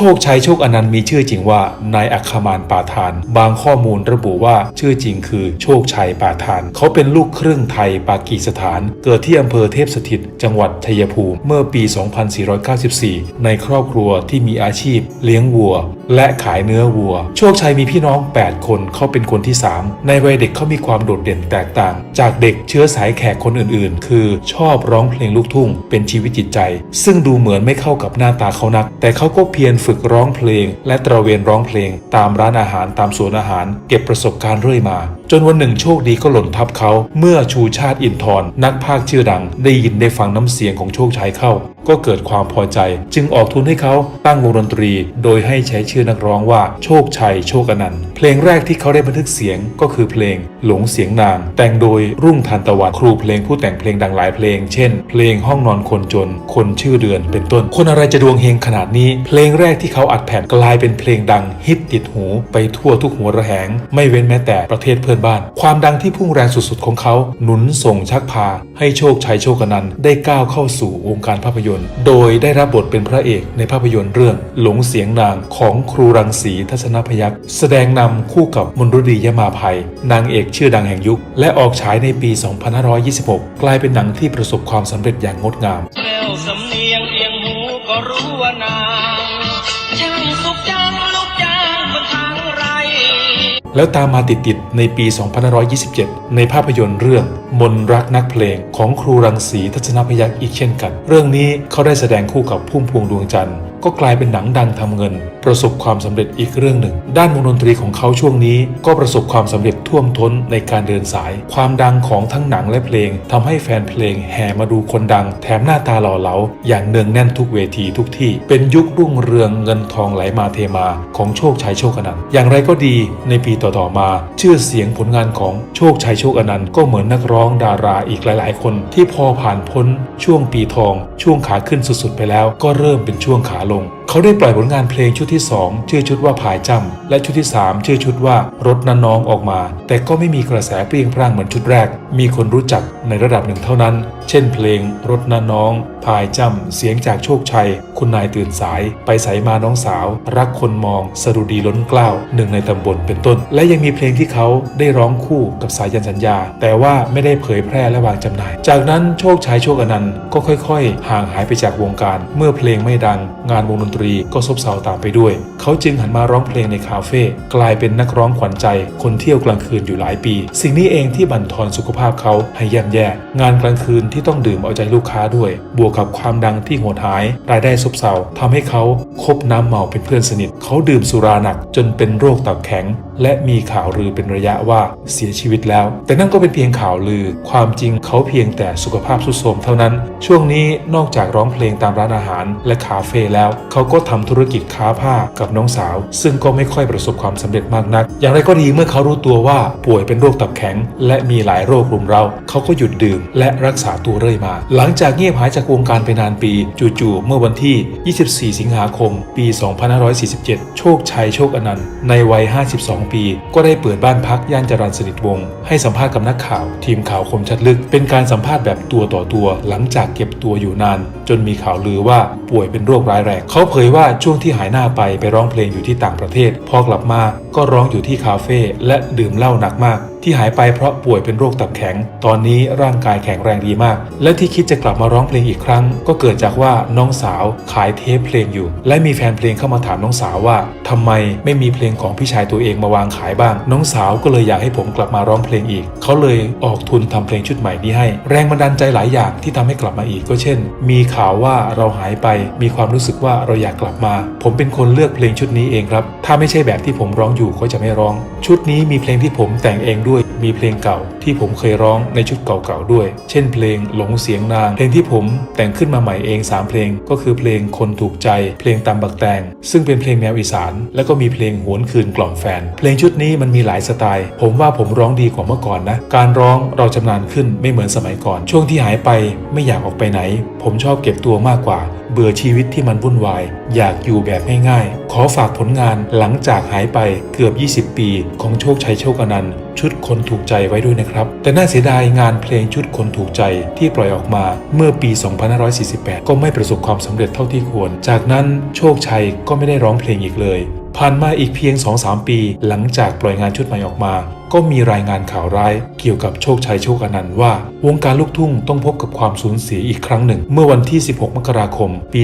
ชคชัยโชคอนันต์มีชื่อจริงว่านายอัคคมานปาทาน บางข้อมูลระบุว่าชื่อจริงคือโชคชัยปาทาน เขาเป็นลูกครึ่งไทยปากีสถาน เกิดที่อำเภอเทพสถิต จังหวัดชัยภูมิ เมื่อปี 2494 ในครอบครัวที่มีอาชีพ เลี้ยงวัว และขายเนื้อวัว โชคชัยมีพี่น้อง 8 คนเขาเป็นคนที่ 3 ในวัยเด็กเขามีความโดดเด่นแตกต่าง จากเด็กเชื้อสายแขกคนอื่นๆ คือชอบร้องเพลงลูกทุ่ง เป็นชีวิตจิตใจ ซึ่งดูเหมือนไม่เข้ากับหน้าตาเขานัก แต่เขาก็เพียรฝึกร้องเพลง และตระเวนร้องเพลง ตามร้านอาหารตามสวนอาหาร เก็บประสบการณ์เรื่อยมา จนวันหนึ่งโชคดีก็หล่นทับเขา เมื่อชูชาติอินทร์นักพากย์ชื่อดัง ได้ยินได้ฟังน้ำเสียงของโชคชัยเข้าก็เกิดความพอใจ จึงออกทุนให้เขาตั้งวงดนตรี โดยให้ใช้ชื่อนักร้องว่าโชคชัยโชคอนันต์ เพลงแรกที่เขาได้บันทึกเสียงก็คือเพลงหลงเสียงนาง แต่งโดยรุ่งทานตะวันครูเพลงผู้แต่งเพลงดังหลายเพลง เช่น เพลงห้องนอนคนจน คนชื่อเดือนเป็นต้น คนอะไรจะดวงเฮงขนาดนี้ เพลงแรกที่เขาอัดแผ่นกลายเป็นเพลงดังฮิตติดหูไปทั่วทุกหัวระแหง ไม่เว้นแม้แต่ประเทศเพื่อนบ้าน ความดังที่พุ่งแรงสุดๆของเขา หนุนส่งชักพา ให้โชคชัยโชคนันได้ก้าวเข้าสู่วงการภาพยนตร์ โดยได้รับบทเป็นพระเอกในภาพยนตร์เรื่อง หลงเสียงนางของครูรังสีทัศนพยักษ์แสดงนำคู่กับมนรุดียมาภัย นางเอกชื่อดังแห่งยุค และออกฉายในปี 2526 กลายเป็นหนังที่ประสบความสำเร็จอย่างงดงามแววสำเนียงเอียงหูก็รู้ว่านางช่างสุขจังลูกจ้างบนทางไรแล้วตามมาติดๆในปี 2527 ในภาพยนตร์เรื่อง มนรักนักเพลงของครูรังสีทัศนพยักษ์อีกเช่นกัน เรื่องนี้เขาได้แสดงคู่กับพุ่มพวงดวงจันทร์ ก็กลายเป็นหนังดังทำเงิน ประสบความสำเร็จอีกเรื่องหนึ่ง ด้านวงดนตรีของเขาช่วงนี้ ก็ประสบความสำเร็จท่วมท้นในการเดินสาย ความดังของทั้งหนังและเพลงทำให้แฟนเพลงแห่มาดูคนดัง แถมหน้าตาหล่อเหลาอย่างเนืองแน่นทุกเวทีทุกที่ เป็นยุครุ่งเรืองเงินทองไหลมาเทมา ของโชคชัยโชคอนันต์อย่างไรก็ดีในปีต่อๆมา ชื่อเสียงผลงานของโชคชัยโชคอนันต์ก็เหมือนนักร้องดาราอีกหลาย ๆ คน ที่พอผ่านพ้นช่วงปีทอง ช่วงขาขึ้นสุดๆไปแล้ว ก็เริ่มเป็นช่วงขาลง เขาได้ปล่อยผลงานเพลงชุดที่ 2 ชื่อชุดว่าผายจำและชุดที่ 3 ชื่อชุดว่ารถนันน้องออกมา แต่ก็ไม่มีกระแสเปรี้ยงพร่างเหมือนชุดแรก มีคนรู้จักในระดับหนึ่งเท่านั้น เช่นเพลงรถนันน้องพายจำเสียงจากโชคชัย คุณนายตื่นสาย ไปใสมาน้องสาว รักคนมองสรุดีล้นเกล้าวหนึ่งในตำบลเป็นต้น และยังมีเพลงที่เขาได้ร้องคู่กับสายันสัญญา แต่ว่าไม่ได้เผยแพร่และวางจำหน่าย จากนั้นโชคชัยโชคอนันต์ก็ค่อย ๆ ห่างหายไปจากวงการ เมื่อเพลงไม่ดังงานวงดนตรีก็ซบเซาตามไปด้วย เขาจึงหันมาร้องเพลงในคาเฟ่กลายเป็นนักร้องขวัญใจ คนเที่ยวกลางคืนอยู่หลายปี สิ่งนี้เองที่บั่นทอนสุขภาพเขาให้ย่ำแย่ งานกลางคืนที่ต้องดื่มเอาใจลูกค้าด้วย บวกกับความดังที่โหดหาย รายได้ซบเซาทำให้เขาคบน้ำเมาเป็นเพื่อนสนิท เขาดื่มสุราหนักจนเป็นโรคตับแข็ง และมีข่าวลือเป็นระยะว่าเสียชีวิตแล้ว แต่นั่นก็เป็นเพียงข่าวลือ ความจริงเขาเพียงแต่สุขภาพทรุดโทรมเท่านั้น ช่วงนี้นอกจากร้องเพลงตามร้านอาหารและคาเฟ่แล้ว เขาก็ทำธุรกิจค้าผ้ากับน้องสาว ซึ่งก็ไม่ค่อยประสบความสำเร็จมากนัก อย่างไรก็ดีเมื่อเขารู้ตัวว่าป่วยเป็นโรคตับแข็ง และมีหลายโรครุมเราเขาก็หยุดดื่ม และรักษาตัวเรื่อยมา หลังจากเงียบหายจากวงการไปนานปี จู่ๆเมื่อวันที่ 24 สิงหาคม ปี 2547 โชคชัยโชคอนันต์ในวัย 52ปี ก็ได้เปิดบ้านพักย่านจรัญสนิทวงศ์ให้สัมภาษณ์กับนักข่าว ทีมข่าวคมชัดลึก เป็นการสัมภาษณ์แบบตัวต่อตัว หลังจากเก็บตัวอยู่นาน จนมีข่าวลือว่าป่วยเป็นโรคร้ายแรงเขาเผยว่าช่วงที่หายหน้าไปไปร้องเพลงอยู่ที่ต่างประเทศ พอกลับมาก็ร้องอยู่ที่คาเฟ่และดื่มเหล้าหนักมากที่หายไปเพราะป่วยเป็นโรคตับแข็ง ตอนนี้ร่างกายแข็งแรงดีมาก และที่คิดจะกลับมาร้องเพลงอีกครั้ง ก็เกิดจากว่าน้องสาวขายเทปเพลงอยู่ และมีแฟนเพลงเข้ามาถามน้องสาวว่าทำไมไม่มีเพลงของพี่ชายตัวเองมาวางขายบ้าง น้องสาวก็เลยอยากให้ผมกลับมาร้องเพลงอีก เขาเลยออกทุนทำเพลงชุดใหม่นี้ให้ แรงบันดาลใจหลายอย่างที่ทำให้กลับมาอีกก็เช่น มีข่าวว่าเราหายไป มีความรู้สึกว่าเราอยากกลับมา ผมเป็นคนเลือกเพลงชุดนี้เองครับ ถ้าไม่ใช่แบบที่ผมร้องอยู่ก็จะไม่ร้อง ชุดนี้มีเพลงที่ผมแต่งเองด้วย้วยมีเพลงเก่าที่ผมเคยร้องในชุดเก่าๆด้วย เช่นเพลงหลงเสียงนาง เพลงที่ผมแต่งขึ้นมาใหม่เอง 3 เพลง ก็คือเพลงคนถูกใจ เพลงตามบักแตง ซึ่งเป็นเพลงแนวอีสาน แล้วก็มีเพลงหวนคืนกล่อมแฟน เพลงชุดนี้มันมีหลายสไตล์ ผมว่าผมร้องดีกว่าเมื่อก่อนนะ การร้องเราชำนาญขึ้นไม่เหมือนสมัยก่อน ช่วงที่หายไปไม่อยากออกไปไหน ผมชอบเก็บตัวมากกว่าเบื่อชีวิตที่มันวุ่นวาย อยากอยู่แบบง่ายๆ ขอฝากผลงานหลังจากหายไปเกือบ 20 ปี ของโชคชัยโชคอนันต์ชุดคนถูกใจไว้ด้วยนะครับ แต่น่าเสียดายงานเพลงชุดคนถูกใจที่ปล่อยออกมาเมื่อปี 2548 ก็ไม่ประสบความสำเร็จเท่าที่ควร จากนั้นโชคชัยก็ไม่ได้ร้องเพลงอีกเลย ผ่านมาอีกเพียง 2-3 ปี หลังจากปล่อยงานชุดใหม่ออกมา ก็มีรายงานข่าวร้ายเกี่ยวกับโชคชัยโชคอนันต์ว่า วงการลูกทุ่งต้องพบกับความสูญเสียอีกครั้งหนึ่ง เมื่อวันที่ 16 มกราคม ปี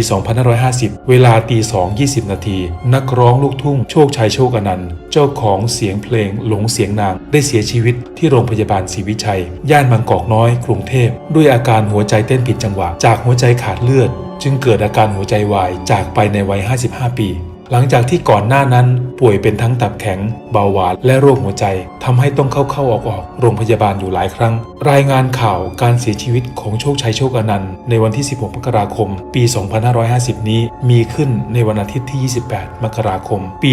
2550 เวลาตี2 20 นาที นักร้องลูกทุ่งโชคชัยโชคอนันต์ เจ้าของเสียงเพลงหลงเสียงนาง ได้เสียชีวิตที่โรงพยาบาลศรีวิชัย ย่านบางกอกน้อย กรุงเทพ ด้วยอาการหัวใจเต้นผิดจังหวะ จากหัวใจขาดเลือด จึงเกิดอาการหัวใจวายจากไปในวัย 55 ปี หลังจากที่ก่อนหน้านั้นป่วยเป็นทั้งตับแข็ง เบาหวานและโรคหัวใจทำให้ต้องเข้าเข้าออกออกโรงพยาบาลอยู่หลายครั้ง รายงานข่าวการเสียชีวิตของโชคชัยโชคอนันต์ในวันที่ 16 มกราคม ปี 2550 นี้มีขึ้นในวันอาทิตย์ที่ 28 มกราคม ปี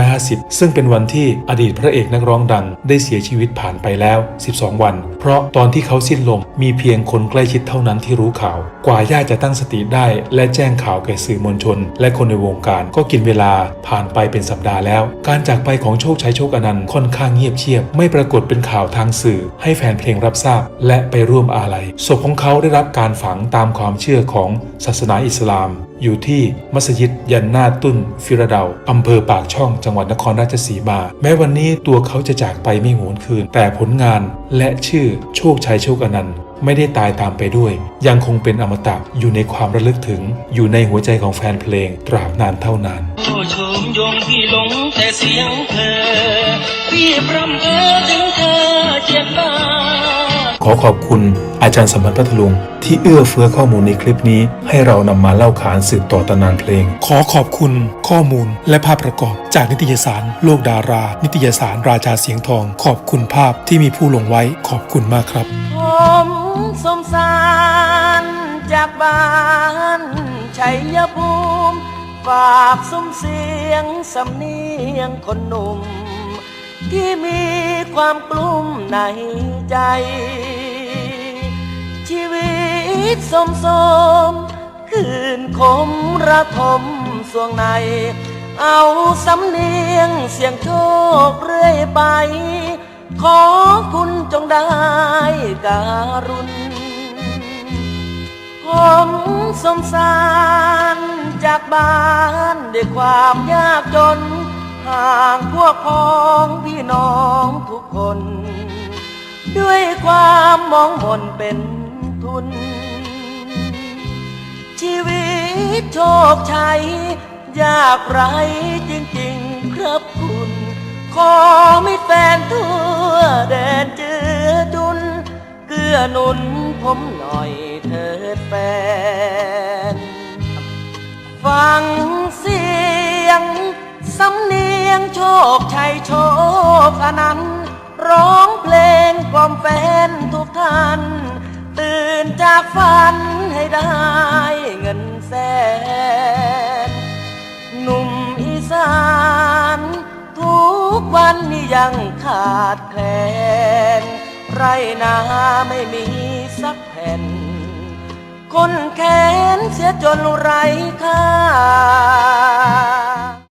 2550 ซึ่งเป็นวันที่อดีตพระเอกนักร้องดัง ได้เสียชีวิตผ่านไปแล้ว 12 วัน เพราะตอนที่เขาสิ้นลมมีเพียงคนใกล้ชิดเท่านั้นที่รู้ข่าว กว่าญาติจะตั้งสติได้ และแจ้งข่าวแก่สื่อมวลชน และคนในวงการก็กินเวลาผ่านไปเป็นสัปดาห์แล้ว การจากไปของโชคชัยโชคอนันต์ค่อนข้างเงียบเชียบ ไม่ปรากฏเป็นข่าวทางสื่อ ให้แฟนเพลงรับทราบ และไปร่วมอาลัยศพของเขาได้รับการฝังตามความเชื่อของศาสนาอิสลาม อยู่ที่มัสยิดยันนาตุนฟิราเดาอำเภอปากช่องจังหวัดนครราชสีมา แม้วันนี้ตัวเขาจะจากไปไม่หวนคืน แต่ผลงานและชื่อโชคชัยโชคอนันต์ ไม่ได้ตายตามไปด้วย ยังคงเป็นอมตะอยู่ในความระลึกถึง อยู่ในหัวใจของแฟนเพลงตราบนานเท่านานโอ้ชมยงพี่หลงแต่เสียงเธอพี่พร่ำเพ้อถึงเธอเจ็บบ้านขอขอบคุณอาจารย์สัมพันธ์พัทลุง ที่เอื้อเฟื้อข้อมูลในคลิปนี้ ให้เรานำมาเล่าขานสืบต่อตำนานเพลง ขอขอบคุณข้อมูลและภาพประกอบ จากนิตยสาร โลกดารา นิตยสารราชาเสียงทอง ขอบคุณภาพที่มีผู้ลงไว้ขอบคุณมากครับผม สมสารจากบ้านชัยภูมิฝากซุ้มเสียงสำเนียงคนหนุ่ม ที่มีความกลุ้มในใจ ชีวิตสมสมคืนคมระทมสวงใน เอาสำเนียงเสียงโชคเรื่อยไป ขอคุณจงได้การุณผมสงสารจากบ้านด้วยความยากจน ห่างพวกพ้องพี่น้องทุกคน ด้วยความมองมนเป็นทุน ชีวิตโชคชัย ยากไรจริงๆครับคุณ ขอไม่แฟนทั่วแดนเจือจุน เกื้อหนุนผมหน่อยเถิดแฟน ฟังเสียง สำเนียงโชคชัยโชคอนันต์ร้องเพลงกล่อมแฟนทุกท่าน ตื่นจากฝันให้ได้เงินแสน หนุ่มอีสาน กวันนี้ยังขาดแคลน ไรนาไม่มีสักแผ่น คนแค้นเสียจนไรค่า